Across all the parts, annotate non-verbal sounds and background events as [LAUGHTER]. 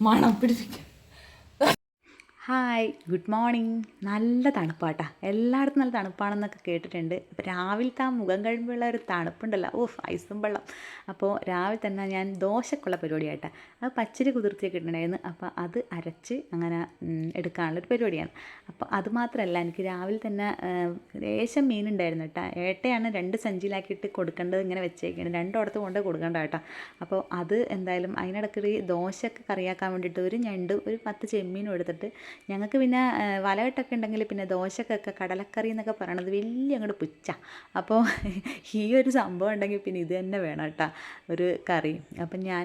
മണം പിടിപ്പിക്കും. Hi good morning നല്ല തണുപ്പാട്ടാ. എല്ലായിടത്തും നല്ല തണുപ്പാണെന്നൊക്കെ കേട്ടിട്ടുണ്ട്. രാവിലത്തെ ആ മുഖം കഴിയുമ്പോഴുള്ള ഒരു തണുപ്പുണ്ടല്ലോ. ഓഫ് ഐസും വെള്ളം. അപ്പോൾ രാവിലെ തന്നെ ഞാൻ ദോശക്കുള്ള പരിപാടിയായിട്ടാ അത് പച്ചരി കുതിർത്തിയൊക്കെ ഇട്ടിട്ടുണ്ടായിരുന്നു. അപ്പോൾ അത് അരച്ച് അങ്ങനെ എടുക്കാനുള്ളൊരു പരിപാടിയാണ്. അപ്പോൾ അത് മാത്രമല്ല എനിക്ക് രാവിലെ തന്നെ ലേശം മീനുണ്ടായിരുന്നു കേട്ടോ. ഏട്ടയാണ് രണ്ട് സഞ്ചിയിലാക്കിയിട്ട് കൊടുക്കേണ്ടത് ഇങ്ങനെ വെച്ചേക്കാണ്. രണ്ടിടത്ത് കൊണ്ട് കൊടുക്കേണ്ട കേട്ടോ അപ്പോൾ അത് എന്തായാലും അതിനിടയ്ക്ക് ദോശയൊക്കെ കറിയാക്കാൻ വേണ്ടിയിട്ട് ഒരു ഞണ്ട് ഒരു പത്ത് ചെമ്മീനും എടുത്തിട്ട് ഞങ്ങൾക്ക് പിന്നെ വലകെട്ടൊക്കെ ഉണ്ടെങ്കിൽ പിന്നെ ദോശക്കൊക്കെ കടലക്കറി എന്നൊക്കെ പറയണത് വലിയ അങ്ങോട്ട് പുച്ച അപ്പോൾ ഈ ഒരു സംഭവം ഉണ്ടെങ്കിൽ പിന്നെ ഇത് തന്നെ വേണം കേട്ടോ ഒരു കറി. അപ്പം ഞാൻ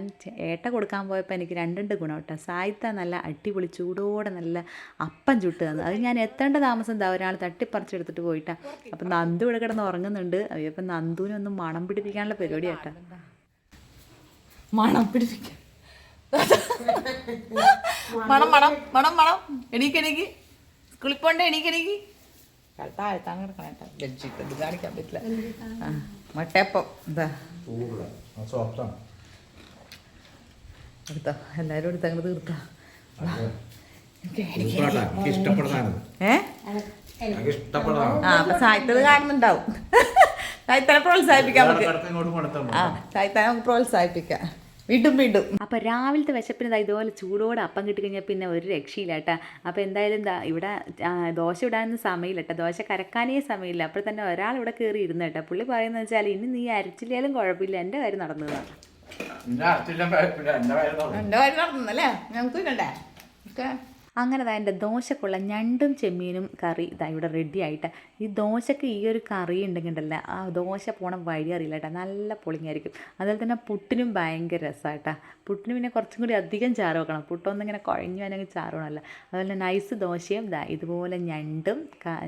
ഏട്ട കൊടുക്കാൻ പോയപ്പോൾ എനിക്ക് രണ്ടുണ്ട് ഗുണം കേട്ടോ സായിത്ത നല്ല അടിപൊളി ചൂടോടെ നല്ല അപ്പം ചുട്ട് തന്നു. അത് ഞാൻ എത്തേണ്ട താമസം എന്താ ഒരാൾ തട്ടിപ്പറിച്ചെടുത്തിട്ട് പോയിട്ടാ. അപ്പം നന്ദു ഇവിടെ കിടന്ന് ഉറങ്ങുന്നുണ്ട്. അപ്പം നന്ദുവിനൊന്നും മണം പിടിപ്പിക്കാനുള്ള പരിപാടി കേട്ടോ മണം പിടിപ്പിക്കും മണം മണം മണം മണം. എണീക്ക് എണീക്ക്. സ്കൂളിൽ പോണ്ടേ എണീക്ക്. എണീക്ക് താഴ്ത്താൻ കിടക്കണം കേട്ടോ. ബെഡ്ഷീറ്റ് ഇത് കാണിക്കാൻ പറ്റില്ല. ആ, മുട്ടയപ്പം. എന്താ എടുത്തോ. എല്ലാവരും എടുത്ത് അങ്ങോട്ട് തീർത്താ. ആ അപ്പൊ സാഹിത്യത് കാണുന്നുണ്ടാവും. [LAUGHS] സാഹിത്യനെ പ്രോത്സാഹിപ്പിക്കാം നമുക്ക്. ആ സാഹിത്യനെ നമുക്ക് പ്രോത്സാഹിപ്പിക്കാം. വീണ്ടും വീണ്ടും. അപ്പോൾ രാവിലത്തെ വിശപ്പിന് ഇതുപോലെ ചൂടോടെ അപ്പം കിട്ടിക്കഴിഞ്ഞാൽ പിന്നെ ഒരു രക്ഷയില്ല കേട്ടോ. അപ്പോൾ എന്തായാലും ദാ ഇവിടെ ദോശ ഇടാനൊന്നും സമയമില്ല കേട്ടോ. ദോശ കരക്കാനേ സമയമില്ല. അപ്പോൾ തന്നെ ഒരാൾ ഇവിടെ കയറി ഇരുന്ന് കേട്ടോ. പുള്ളി പറയുന്നത് വെച്ചാൽ ഇനി നീ അരച്ചില്ലേലും കുഴപ്പമില്ല. എന്റെ കാര്യം നടന്നതാണ് എന്റെ എന്റെ. എന്റെ കാര്യം നടന്നല്ലേ ഞങ്ങൾക്ക് ഇല്ലണ്ടേ? ഓക്കെ അങ്ങനെ അതാ എന്റെ ദോശക്കുള്ള ഞണ്ടും ചെമ്മീനും കറി ഇതാ ഇവിടെ റെഡി ആയിട്ട്. ഈ ദോശക്ക് ഈ ഒരു കറി ഉണ്ടെങ്കിൽ ഉണ്ടല്ലോ ആ ദോശ പോണ വഴി അറിയില്ല കേട്ടോ നല്ല പൊളിങ്ങായിരിക്കും അതുപോലെ തന്നെ പുട്ടിനും ഭയങ്കര രസമായിട്ടാ പുട്ടിന് പിന്നെ കുറച്ചും കൂടി അധികം ചാറ് വെക്കണം. പുട്ടൊന്നും ഇങ്ങനെ കുഴഞ്ഞു വേണമെങ്കിൽ ചാറ് വേണമല്ലോ. അതുപോലെ തന്നെ നൈസ് ദോശയും ഇതാ ഇതുപോലെ ഞണ്ടും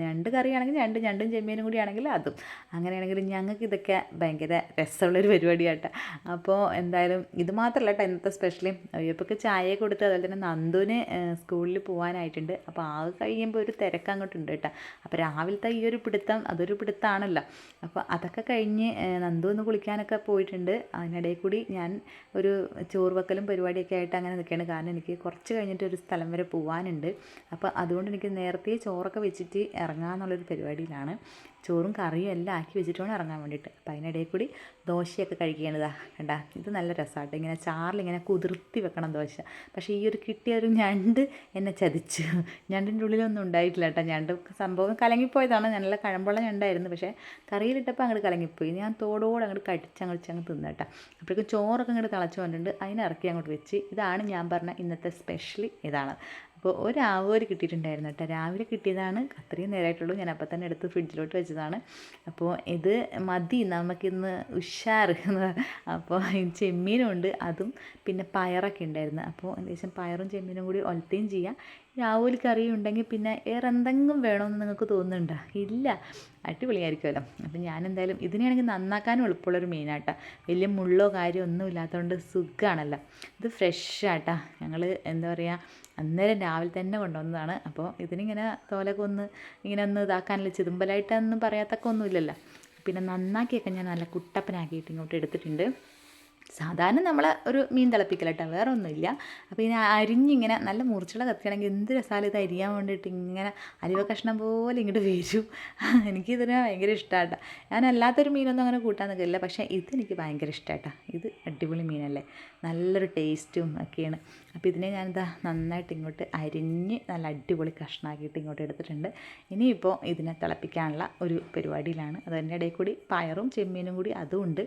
ഞണ്ട് കറിയാണെങ്കിൽ ഞണ്ട് ഞണ്ടും ചെമ്മീനും കൂടി ആണെങ്കിൽ അതും. അങ്ങനെയാണെങ്കിൽ ഞങ്ങൾക്ക് ഇതൊക്കെ ഭയങ്കര രസമുള്ളൊരു പരിപാടിയാട്ടോ. അപ്പോൾ എന്തായാലും ഇത് മാത്രമല്ല കേട്ടോ ഇന്നത്തെ സ്പെഷ്യലി അയ്യപ്പൊക്കെ ചായ കൊടുത്ത് അതുപോലെ തന്നെ നന്ദുവിന് സ്കൂളിൽ പോകാനായിട്ടുണ്ട് അപ്പോൾ ആ കഴിയുമ്പോൾ ഒരു തിരക്ക് അങ്ങോട്ടുണ്ട് കേട്ടോ. അപ്പോൾ രാവിലത്തെ ഈ ഒരു പിടുത്തം അതൊരു പിടുത്തമാണല്ലോ അപ്പോൾ അതൊക്കെ കഴിഞ്ഞ് നന്ദു ഒന്ന് കുളിക്കാനൊക്കെ പോയിട്ടുണ്ട്. അതിനിടയിൽ കൂടി ഞാൻ ഒരു ചോറ് വെക്കലും പരിപാടിയൊക്കെ ആയിട്ട് അങ്ങനെ നിൽക്കുകയാണ്. കാരണം എനിക്ക് കുറച്ച് കഴിഞ്ഞിട്ട് ഒരു സ്ഥലം വരെ പോകാനുണ്ട് അപ്പോൾ അതുകൊണ്ട് എനിക്ക് നേരത്തെ ചോറൊക്കെ വെച്ചിട്ട് ഇറങ്ങാമെന്നുള്ളൊരു പരിപാടിയിലാണ്. ചോറും കറിയും എല്ലാം ആക്കി വെച്ചിട്ട് വേണം ഇറങ്ങാൻ വേണ്ടിയിട്ട്. അപ്പോൾ അതിനിടയിൽ കൂടി ദോശയൊക്കെ കഴിക്കേണ്ടതാ കണ്ട ഇത് നല്ല രസമാട്ടോ. ഇങ്ങനെ ചാറിലിങ്ങനെ കുതിർത്തി വെക്കണം ദോശ. പക്ഷേ ഈ ഒരു കിട്ടിയ ഒരു ഞണ്ട് എന്നെ ചതിച്ചു. ഞണ്ടിന്റെ ഉള്ളിലൊന്നും ഉണ്ടായിട്ടില്ല കേട്ടോ. ഞണ്ട് സംഭവം കലങ്ങിപ്പോയതാണ്. നല്ല കഴമ്പുള്ള ഞണ്ടായിരുന്നു. പക്ഷേ കറിയിലിട്ടപ്പോൾ അങ്ങോട്ട് കലങ്ങിപ്പോയി. ഞാൻ തോടോട് അങ്ങോട്ട് കടിച്ച് അങ്ങോട്ട് അങ്ങ് തിന്നു കേട്ടോ. അപ്പോഴേക്കും ചോറൊക്കെ അങ്ങോട്ട് തിളച്ച് വന്നിട്ടുണ്ട്. അതിനിറക്കി അങ്ങോട്ട് വെച്ച്. ഇതാണ് ഞാൻ പറഞ്ഞ ഇന്നത്തെ സ്പെഷ്യലി ഇതാണ്. അപ്പോൾ ഒരു ആവോര് കിട്ടിയിട്ടുണ്ടായിരുന്നു കേട്ടോ. രാവിലെ കിട്ടിയതാണ്. അത്രയും നേരമായിട്ടുള്ളൂ. ഞാൻ അപ്പം തന്നെ എടുത്ത് ഫ്രിഡ്ജിലോട്ട് വെച്ചതാണ്. അപ്പോൾ ഇത് മതി. നമുക്കിന്ന് ഉഷാർ അപ്പോൾ ഈ ചെമ്മീനും ഉണ്ട് അതും പിന്നെ പയറൊക്കെ ഉണ്ടായിരുന്നു. അപ്പോൾ ഏകദേശം പയറും ചെമ്മീനും കൂടി ഒലത്തുകയും ചെയ്യാം. രാവിലെ കറി ഉണ്ടെങ്കിൽ പിന്നെ വേറെ എന്തെങ്കിലും വേണമെന്ന് നിങ്ങൾക്ക് തോന്നുന്നുണ്ടോ? ഇല്ല. അടിപൊളിയായിരിക്കുമല്ലോ. അപ്പം ഞാൻ എന്തായാലും ഇതിനെയാണെങ്കിൽ നന്നാക്കാനും എളുപ്പമുള്ളൊരു മീനാട്ടാ. വലിയ മുള്ളോ കാര്യമോ ഒന്നും ഇല്ലാത്തതുകൊണ്ട് സുഖമാണല്ലോ ഇത് ഫ്രഷ് ആട്ടാ ഞങ്ങൾ എന്താ പറയുക അന്നേരം രാവിലെ തന്നെ കൊണ്ടുവന്നതാണ്. അപ്പോൾ ഇതിനിങ്ങനെ തോലൊക്കെ ഒന്ന് ഇങ്ങനെ ഒന്ന് ഇതാക്കാനില്ല ചിതുമ്പലായിട്ടൊന്നും പറയാത്തൊക്കെ ഒന്നുമില്ലല്ലോ. പിന്നെ നന്നാക്കിയൊക്കെ ഞാൻ നല്ല കുട്ടപ്പനാക്കിയിട്ട് ഇങ്ങോട്ട് എടുത്തിട്ടുണ്ട്. സാധാരണ നമ്മൾ ഒരു മീൻ തിളപ്പിക്കലട്ടോ വേറെ ഒന്നുമില്ല അപ്പോൾ ഇതിനെ അരിഞ്ഞിങ്ങനെ നല്ല മുറിച്ചുള്ള കത്തിയാണെങ്കിൽ എന്ത് രസമാണ് ഇത് അരിയാൻ വേണ്ടിയിട്ട് ഇങ്ങനെ അലിവ കഷ്ണം പോലെ ഇങ്ങോട്ട് വരും. [LAUGHS] എനിക്കിതിന് ഭയങ്കര ഇഷ്ടമാട്ടോ ഞാൻ അല്ലാത്തൊരു മീനൊന്നും അങ്ങനെ കൂട്ടാൻ നിൽക്കില്ല പക്ഷേ ഇതെനിക്ക് ഭയങ്കര ഇഷ്ടമാട്ടോ ഇത് അടിപൊളി മീനല്ലേ. നല്ലൊരു ടേസ്റ്റും ഒക്കെയാണ്. അപ്പോൾ ഇതിനെ ഞാനിതാ നന്നായിട്ട് ഇങ്ങോട്ട് അരിഞ്ഞ് നല്ല അടിപൊളി കഷ്ണമാക്കിയിട്ട് ഇങ്ങോട്ട് എടുത്തിട്ടുണ്ട്. ഇനിയിപ്പോൾ ഇതിനെ തിളപ്പിക്കാനുള്ള ഒരു പരിപാടിയിലാണ്. അതിന്റെ ഇടയിൽ കൂടി പയറും ചെമ്മീനും കൂടി അതും ഉണ്ട്.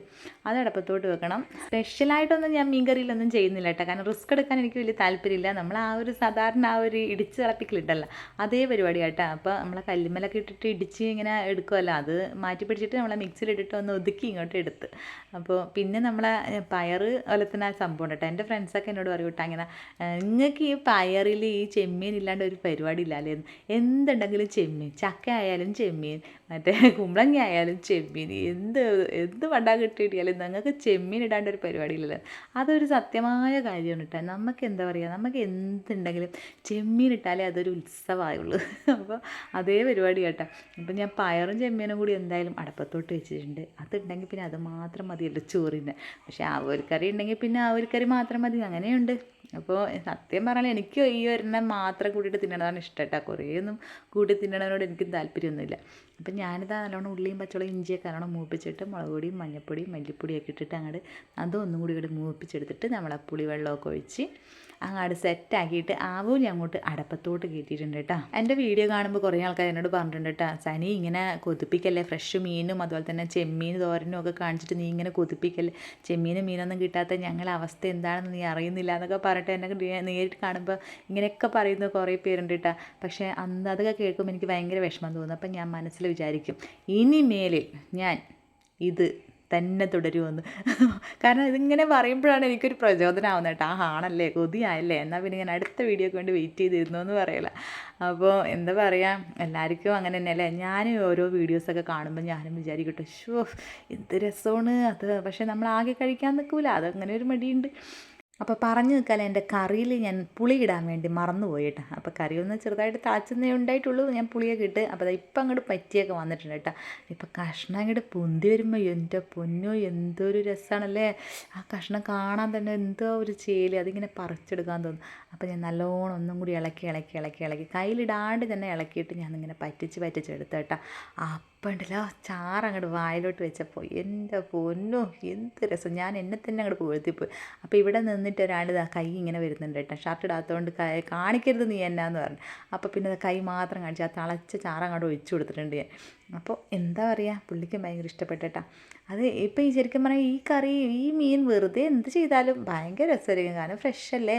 വെക്കണം. സ്പെഷ്യലായിട്ടൊന്നും ഞാൻ മീൻ കറിയിലൊന്നും ചെയ്യുന്നില്ല കേട്ടോ. കാരണം റിസ്ക് എടുക്കാൻ എനിക്ക് വലിയ താല്പര്യമില്ല. നമ്മൾ ആ ഒരു സാധാരണ ആ ഒരു ഇടിച്ച് തിളപ്പിക്കലിട്ടല്ല. അതേ പരിപാടി കേട്ടോ അപ്പോൾ നമ്മളെ കല്ലുമ്മലൊക്കെ ഇട്ടിട്ട് ഇടിച്ച് ഇങ്ങനെ എടുക്കുമല്ലോ അത് മാറ്റി പിടിച്ചിട്ട് നമ്മളെ മിക്സിയിലിട്ടിട്ട് ഒന്ന് ഒതുക്കി ഇങ്ങോട്ട് എടുത്ത്. അപ്പോൾ പിന്നെ നമ്മളെ പയറ് ഒലത്തുന്ന ആ സംഭവം കേട്ടോ എന്റെ ഫ്രണ്ട്സൊക്കെ എന്നോട് പറയും കേട്ടോ അങ്ങനെ നിങ്ങൾക്ക് ഈ പയറിൽ ഈ ചെമ്മീൻ ഇല്ലാണ്ട് ഒരു പരിപാടി ഇല്ലല്ലേ എന്തുണ്ടെങ്കിലും ചെമ്മീൻ ചക്ക ആയാലും ചെമ്മീൻ മറ്റേ കുമ്പളങ്ങ ആയാലും ചെമ്മീൻ എന്ത് എന്ത് വണ്ടാ കിട്ടിയിട്ടാലും നിങ്ങൾക്ക് ചെമ്മീൻ ഇടാണ്ട് ഒരു പരിപാടി ഇല്ലല്ലോ അതൊരു സത്യമായ കാര്യമാണ് കേട്ടോ. നമുക്ക് എന്താ പറയുക നമുക്ക് എന്തുണ്ടെങ്കിലും ചെമ്മീൻ ഇട്ടാലേ അതൊരു ഉത്സവമായുള്ളൂ അപ്പോൾ അതേ പരിപാടി കേട്ടോ. ഇപ്പം ഞാൻ പയറും ചെമ്മീനും കൂടി എന്തായാലും അടപ്പത്തോട്ട് വെച്ചിട്ടുണ്ട്. അതുണ്ടെങ്കിൽ പിന്നെ അത് മാത്രം മതിയല്ലോ ചോറിന്. പക്ഷേ ആ ആവോലിക്കറി ഉണ്ടെങ്കിൽ പിന്നെ ആവോലിക്കറി മാത്രം മതി. അങ്ങനെയുണ്ട്. അപ്പോൾ സത്യം പറഞ്ഞാൽ എനിക്ക് ഈ ഒരെണ്ണം മാത്രം കൂട്ടിയിട്ട് തിന്നണതാണ് ഇഷ്ടം കേട്ടോ കുറേയൊന്നും കൂട്ടി തിന്നണതിനോട് എനിക്ക് താല്പര്യമൊന്നുമില്ല. അപ്പം ഞാനിതാ നല്ലോണം ഉള്ളിയും പച്ചമുളകും ഇഞ്ചിയൊക്കെ നല്ലോണം മൂപ്പിച്ചിട്ട് മുളക് പൊടിയും മഞ്ഞൾപ്പൊടിയും മല്ലിപ്പൊടിയൊക്കെ ഇട്ടിട്ട് അങ്ങോട്ട് അതും ഒന്നും കൂടി ഇങ്ങോട്ട് മൂപ്പിച്ചെടുത്തിട്ട് നമ്മളെ പുളിവെള്ളമൊക്കെ ഒഴിച്ച് അങ്ങോട്ട് സെറ്റാക്കിയിട്ട് ആവൂലി അങ്ങോട്ട് അടപ്പത്തോട്ട് കയറ്റിയിട്ടുണ്ട് കേട്ടോ എന്റെ വീഡിയോ കാണുമ്പോൾ കുറേ ആൾക്കാർ എന്നോട് പറഞ്ഞിട്ടുണ്ട് കേട്ടോ സനി ഇങ്ങനെ കൊതിപ്പിക്കല്ലേ? ഫ്രഷ് മീനും അതുപോലെ തന്നെ ചെമ്മീൻ തോരനും ഒക്കെ കാണിച്ചിട്ട് നീ ഇങ്ങനെ കൊതിപ്പിക്കല്ലേ? ചെമ്മീനും മീനൊന്നും കിട്ടാത്ത ഞങ്ങളുടെ അവസ്ഥ എന്താണെന്ന് നീ അറിയുന്നില്ല എന്നൊക്കെ പറഞ്ഞിട്ട് എന്നെ നേരിട്ട് കാണുമ്പോൾ ഇങ്ങനെയൊക്കെ പറയുന്ന കുറേ പേരുണ്ട് കേട്ടോ പക്ഷേ അന്ന് അതൊക്കെ കേൾക്കുമ്പോൾ എനിക്ക് ഭയങ്കര വിഷമം തോന്നുന്നു അപ്പം ഞാൻ മനസ്സിൽ വിചാരിക്കും ഇനി മേലിൽ ഞാൻ ഇത് തന്നെ തുടരുമെന്ന്. കാരണം ഇതിങ്ങനെ പറയുമ്പോഴാണ് എനിക്കൊരു പ്രചോദനമാവുന്നത് കേട്ടോ. ആ ആണല്ലേ? കൊതിയായല്ലേ? എന്നാൽ പിന്നെ ഞാൻ അടുത്ത വീഡിയോക്ക് വേണ്ടി വെയിറ്റ് ചെയ്തിരുന്നു എന്ന് പറയില്ല അപ്പോൾ എന്താ പറയുക എല്ലാവർക്കും അങ്ങനെ തന്നെ അല്ലേ ഞാൻ ഓരോ വീഡിയോസൊക്കെ കാണുമ്പോൾ ഞാനും വിചാരിക്കട്ടെ ഷോ എന്ത് രസമാണ് അത്. പക്ഷേ നമ്മൾ ആകെ കഴിക്കാൻ നിൽക്കില്ല അതങ്ങനെ ഒരു മടിയുണ്ട്. അപ്പോൾ പറഞ്ഞു നിൽക്കാൻ എന്റെ കറിയിൽ ഞാൻ പുളി ഇടാൻ വേണ്ടി മറന്നുപോയി കേട്ടോ. അപ്പോൾ കറി ഒന്ന് ചെറുതായിട്ട് തിളച്ചെന്നേ ഉണ്ടായിട്ടുള്ളൂ. ഞാൻ പുളിയൊക്കെ ഇട്ട് അപ്പോൾ ഇപ്പം അങ്ങോട്ട് പറ്റിയൊക്കെ വന്നിട്ടുണ്ട് കേട്ടോ. ഇപ്പം കഷ്ണം അങ്ങോട്ട് പൊന്തി വരുമ്പോൾ എന്റെ പൊന്നോ എന്തൊരു രസമാണല്ലേ ആ കഷ്ണം കാണാൻ തന്നെ എന്തോ ഒരു ചേൽ അതിങ്ങനെ പറിച്ചെടുക്കാൻ തോന്നും. അപ്പോൾ ഞാൻ നല്ലോണം ഒന്നും കൂടി ഇളക്കി ഇളക്കി ഇളക്കി ഇളക്കി. കയ്യിലിടാണ്ട് തന്നെ ഇളക്കിയിട്ട് ഞാനിങ്ങനെ പറ്റിച്ച് പറ്റിച്ച് എടുത്ത കേട്ടോ. അപ്പം ഉണ്ടല്ലോ ചാറ് അങ്ങോട്ട് വായിലോട്ട് വെച്ചപ്പോൾ എന്റെ പൊന്നോ എന്ത് രസം. ഞാൻ എന്നെ തന്നെ അങ്ങോട്ട് പുകഴ്ത്തിപ്പോയി. അപ്പോൾ ഇവിടെ നിന്നിട്ട് ഒരാൾ ഇതാ കൈ ഇങ്ങനെ വരുന്നുണ്ട് കേട്ടോ. ഷർട്ട് ഇടാത്തതുകൊണ്ട് കാണിക്കരുത് നീ എന്നാന്ന് പറഞ്ഞു. അപ്പോൾ പിന്നെ കൈ മാത്രം കാണിച്ച് ആ തിളച്ച ചാറ് അങ്ങോട്ട് ഒഴിച്ചു കൊടുത്തിട്ടുണ്ട് ഞാൻ. അപ്പോൾ എന്താ പറയുക പുള്ളിക്ക് ഭയങ്കര ഇഷ്ടപ്പെട്ടേട്ടാ അത് ഇപ്പം ഈ ശരിക്കും പറഞ്ഞാൽ ഈ കറി ഈ മീൻ വെറുതെ എന്ത് ചെയ്താലും ഭയങ്കര രസമായിരിക്കും. കാരണം ഫ്രഷ് അല്ലേ?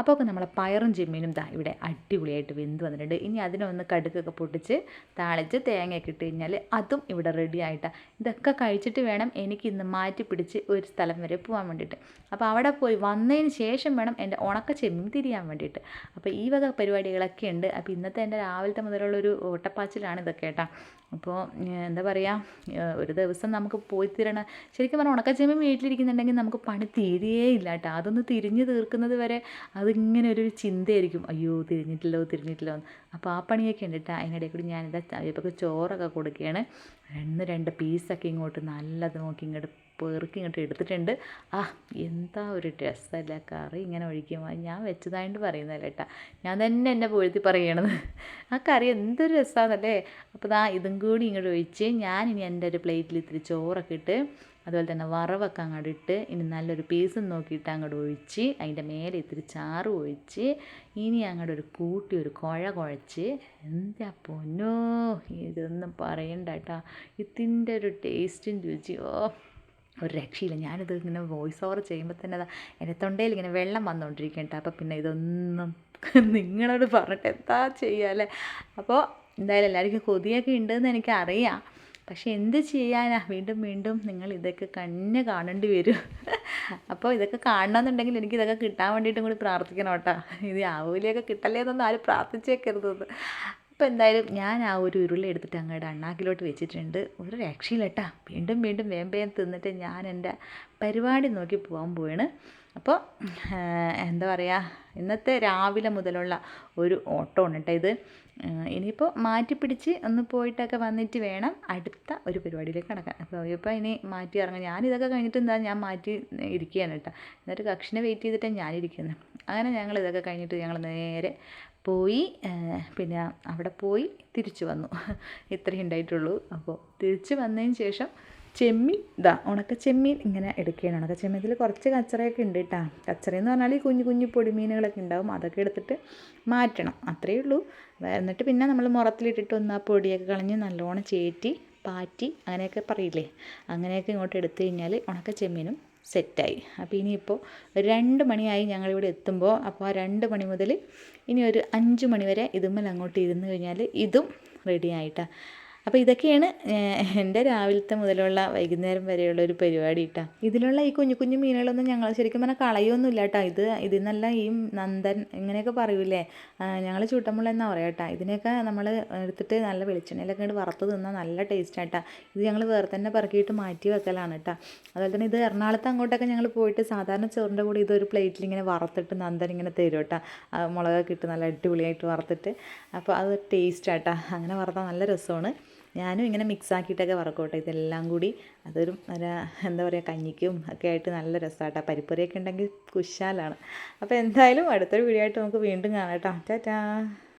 അപ്പോൾ ഒക്കെ നമ്മളെ പയറും ചെമ്മീനും ദാ ഇവിടെ അടിപൊളിയായിട്ട് വെന്ത് വന്നിട്ടുണ്ട്. ഇനി അതിനെ ഒന്ന് കടുക്കൊക്കെ പൊട്ടിച്ച് താളിച്ച് തേങ്ങയൊക്കെ ഇട്ട് കഴിഞ്ഞാൽ അതും ഇവിടെ റെഡി ആയിട്ടാണ് ഇതൊക്കെ കഴിച്ചിട്ട് വേണം എനിക്ക് ഇന്ന് മാറ്റി പിടിച്ച് ഒരു സ്ഥലം വരെ പോകാൻ വേണ്ടിയിട്ട്. അപ്പോൾ അവിടെ പോയി വന്നതിന് ശേഷം വേണം എന്റെ ഉണക്ക ചെമ്മീൻ തിരിയാൻ വേണ്ടിയിട്ട്. അപ്പോൾ ഈ വക പരിപാടികളൊക്കെ ഉണ്ട്. അപ്പോൾ ഇന്നത്തെ എന്റെ രാവിലത്തെ മുതലുള്ളൊരു ഓട്ടപ്പാച്ചിലാണ് ഇതൊക്കെ കേട്ടോ. അപ്പോൾ എന്താ പറയുക ഒരു ദിവസം നമുക്ക് പോയി തീരണം ശരിക്കും പറഞ്ഞാൽ ഉണക്കച്ചെമ്മീൻ വീട്ടിലിരിക്കുന്നുണ്ടെങ്കിൽ നമുക്ക് പണി തീരുകയേ ഇല്ല കേട്ടോ. അതൊന്ന് തിരിഞ്ഞ് തീർക്കുന്നത് വരെ അതിങ്ങനെ ഒരു ചിന്തയായിരിക്കും. അയ്യോ തിരിഞ്ഞിട്ടില്ലോ തിരിഞ്ഞിട്ടില്ലോ അപ്പോൾ ആ പണിയൊക്കെ ഉണ്ട് കേട്ടോ അതിനിടയിൽ കൂടി ഞാനിതാ ഇപ്പോൾ ചോറൊക്കെ കൊടുക്കുകയാണ് രണ്ട് രണ്ട് പീസൊക്കെ ഇങ്ങോട്ട് നല്ലത് നോക്കി ഇങ്ങോട്ട് പെറുക്കി ഇങ്ങോട്ട് എടുത്തിട്ടുണ്ട്. ആ എന്താ ഒരു രസമല്ല കറി ഇങ്ങനെ ഒഴിക്കുമ്പോൾ ഞാൻ വെച്ചതായിട്ട് പറയുന്നതല്ല കേട്ടാ ഞാൻ തന്നെ എന്നെ പൊഴുത്തി പറയണത്. ആ കറി എന്തൊരു രസമാണല്ലേ അപ്പോൾ ദാ ഇതും കൂടി ഇങ്ങോട്ട് ഒഴിച്ച് ഞാൻ ഇനി എന്റെ ഒരു പ്ലേറ്റിൽ ഇത്തിരി ചോറൊക്കെ ഇട്ട് അതുപോലെ തന്നെ വറവൊക്കെ അങ്ങോട്ട് ഇട്ട് ഇനി നല്ലൊരു പീസും നോക്കിയിട്ട് അങ്ങോട്ട് ഒഴിച്ച് അതിന്റെ മേലെ ഇത്തിരി ചാറ് ഒഴിച്ച് ഇനി അങ്ങോട്ട് ഒരു കൂട്ടി ഒരു കുഴ കുഴച്ച് എന്താ പൊന്നോ ഇതൊന്നും പറയണ്ട കേട്ടോ ഇതിന്റെ ഒരു ടേസ്റ്റും രുചി ഓ. ഒരു രക്ഷയില്ല. ഞാനിത് ഇങ്ങനെ വോയിസ് ഓവർ ചെയ്യുമ്പോൾ തന്നെ അതാ എന്റെ തൊണ്ടയിൽ ഇങ്ങനെ വെള്ളം വന്നുകൊണ്ടിരിക്കും കേട്ടോ അപ്പോൾ പിന്നെ ഇതൊന്നും നിങ്ങളോട് പറഞ്ഞിട്ട് എന്താ ചെയ്യുക അല്ലേ? അപ്പോൾ എന്തായാലും എല്ലാവർക്കും കൊതിയൊക്കെ ഉണ്ടെന്ന് എനിക്കറിയാം. പക്ഷെ എന്ത് ചെയ്യാനാ? വീണ്ടും വീണ്ടും നിങ്ങൾ ഇതൊക്കെ കണ്ണ് കാണേണ്ടി വരും. അപ്പോൾ ഇതൊക്കെ കാണണമെന്നുണ്ടെങ്കിൽ എനിക്ക് ഇതൊക്കെ കിട്ടാൻ വേണ്ടിയിട്ടും കൂടി പ്രാർത്ഥിക്കണം കേട്ടോ. ഇത് ആവൂലിയൊക്കെ കിട്ടല്ലേ എന്നൊന്നും ആരും പ്രാർത്ഥിച്ചേക്കരുതെന്ന് അപ്പോൾ എന്തായാലും ഞാൻ ആ ഒരു ഉരുളി എടുത്തിട്ട് അങ്ങോട്ട് അണ്ണാക്കിലോട്ട് വെച്ചിട്ടുണ്ട്. ഒരു രക്ഷയില്ല കേട്ടോ വീണ്ടും വീണ്ടും വേം വേം തിന്നിട്ട് ഞാൻ എന്റെ പരിപാടി നോക്കി പോകാൻ പോവാണ്. അപ്പോൾ എന്താ പറയുക ഇന്നത്തെ രാവിലെ മുതലുള്ള ഒരു ഓട്ടമാണ് കേട്ടോ ഇത്. ഇനിയിപ്പോൾ മാറ്റി പിടിച്ച് ഒന്ന് പോയിട്ടൊക്കെ വന്നിട്ട് വേണം അടുത്ത ഒരു പരിപാടിയിലേക്ക് കടക്കാൻ. അപ്പോൾ ഇപ്പോൾ ഇനി മാറ്റി ഇറങ്ങാം ഞാനിതൊക്കെ കഴിഞ്ഞിട്ട് എന്താ ഞാൻ മാറ്റി ഇരിക്കുകയാണ് കേട്ടോ. എന്നിട്ട് കക്ഷിനെ വെയിറ്റ് ചെയ്തിട്ടാണ് ഞാനിരിക്കുന്നത് അങ്ങനെ ഞങ്ങൾ ഇതൊക്കെ കഴിഞ്ഞിട്ട് ഞങ്ങൾ നേരെ പോയി പിന്നെ അവിടെ പോയി തിരിച്ചു വന്നു. ഇത്രയേ ഉണ്ടായിട്ടുള്ളൂ. അപ്പോൾ തിരിച്ച് വന്നതിന് ശേഷം ചെമ്മീൻ ഇതാ ഉണക്ക ചെമ്മീൻ ഇങ്ങനെ എടുക്കുകയാണ്. ഉണക്ക ചെമ്മീനിൽ കുറച്ച് കച്ചറയൊക്കെ ഉണ്ട് കേട്ടോ കച്ചറയെന്ന് പറഞ്ഞാൽ ഈ കുഞ്ഞു കുഞ്ഞു പൊടിമീനുകളൊക്കെ ഉണ്ടാവും. അതൊക്കെ എടുത്തിട്ട് മാറ്റണം. അത്രയേ ഉള്ളൂ. എന്നിട്ട് പിന്നെ നമ്മൾ മുറത്തിലിട്ടിട്ട് ഒന്ന് ആ പൊടിയൊക്കെ കളഞ്ഞ് നല്ലോണം ചേറ്റി പാറ്റി അങ്ങനെയൊക്കെ പറയില്ലേ? അങ്ങനെയൊക്കെ ഇങ്ങോട്ട് എടുത്തു കഴിഞ്ഞാൽ ഉണക്ക ചെമ്മീനും സെറ്റായി. അപ്പോൾ ഇനിയിപ്പോൾ രണ്ട് മണിയായി ഞങ്ങളിവിടെ എത്തുമ്പോൾ. അപ്പോൾ ആ രണ്ട് മണി മുതൽ ഇനി ഒരു അഞ്ച് മണി വരെ ഇതുമ്മൽ അങ്ങോട്ട് ഇരുന്ന് കഴിഞ്ഞാൽ ഇതും റെഡി ആയിട്ടാണ് അപ്പോൾ ഇതൊക്കെയാണ് എന്റെ രാവിലത്തെ മുതലുള്ള വൈകുന്നേരം വരെയുള്ള ഒരു പരിപാടി കേട്ടോ ഇതിലുള്ള ഈ കുഞ്ഞു കുഞ്ഞു മീനുകളൊന്നും ഞങ്ങൾ ശരിക്കും പറഞ്ഞാൽ കളയൊന്നുമില്ല കേട്ടോ ഇത് ഇതിൽ നിന്നല്ല ഈ നന്ദൻ ഇങ്ങനെയൊക്കെ പറയൂലേ ഞങ്ങൾ ചൂട്ടമുള്ള എന്നാ പറയാം കേട്ടോ ഇതിനെയൊക്കെ നമ്മൾ എടുത്തിട്ട് നല്ല വെളിച്ചെണ്ണയിലൊക്കെ ഇട്ട് വറുത്ത് തിന്നാൽ നല്ല ടേസ്റ്റ് ആട്ടാ ഇത് ഞങ്ങൾ വേറെ തന്നെ പറക്കിയിട്ട് മാറ്റി വെക്കലാണ് കേട്ടോ അതുപോലെ തന്നെ ഇത് എറണാകുളത്ത് അങ്ങോട്ടൊക്കെ ഞങ്ങൾ പോയിട്ട് സാധാരണ ചോറിന്റെ കൂടെ ഇതൊരു പ്ലേറ്റിൽ ഇങ്ങനെ വറുത്തിട്ട് നന്ദൻ ഇങ്ങനെ തരും കേട്ടോ മുളകൊക്കെ ഇട്ട് നല്ല അടിപൊളിയായിട്ട് വറുത്തിട്ട്. അപ്പോൾ അത് ടേസ്റ്റ് ആട്ടാ അങ്ങനെ വറുത്താൽ നല്ല രസമാണ്. ഞാനും ഇങ്ങനെ മിക്സ് ആക്കിയിട്ടൊക്കെ വറക്കോട്ടെ ഇതെല്ലാം കൂടി അതൊരു എന്താ പറയുക കഞ്ഞിക്കും ഒക്കെ ആയിട്ട് നല്ല രസമാട്ടോ പരിപ്പറിയൊക്കെ ഉണ്ടെങ്കിൽ കുശാലാണ്. അപ്പോൾ എന്തായാലും അടുത്തൊരു വീഡിയോ ആയിട്ട് നമുക്ക് വീണ്ടും കാണാം കേട്ടോ. ടാറ്റാ.